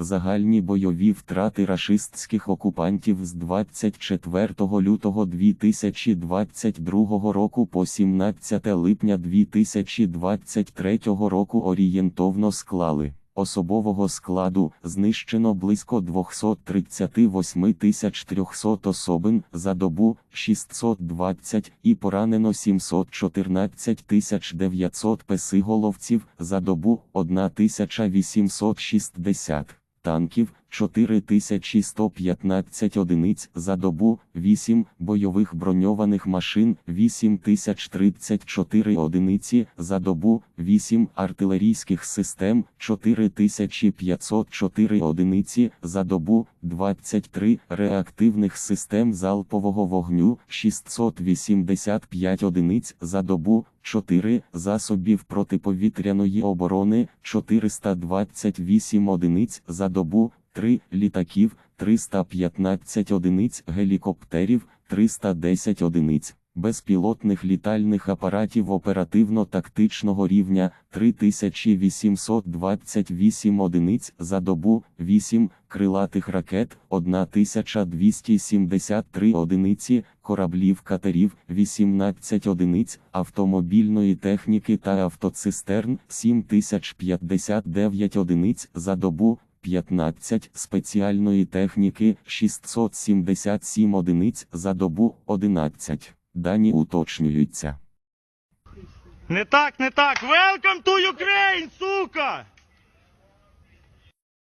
Загальні бойові втрати рашистських окупантів з 24 лютого 2022 року по 17 липня 2023 року орієнтовно склали. Особового складу знищено близько 238 300 особин за добу 620 і поранено 714 900 песиголовців за добу 1860 танків 4115 одиниць за добу, 8 бойових броньованих машин 8034 одиниці за добу, 8 артилерійських систем 4504 одиниці за добу, 23 реактивних систем залпового вогню 685 одиниць за добу, 4 засобів протиповітряної оборони 428 одиниць за добу, 3 літаків 315 одиниць гелікоптерів 310 одиниць. Безпілотних літальних апаратів оперативно-тактичного рівня 3828 одиниць за добу, 8 крилатих ракет 1273 одиниці, кораблів катерів 18 одиниць, автомобільної техніки та автоцистерн 7059 одиниць за добу, 15 спеціальної техніки 677 одиниць за добу 11. Дані уточнюються. Не так, не так. Welcome to Ukraine, сука!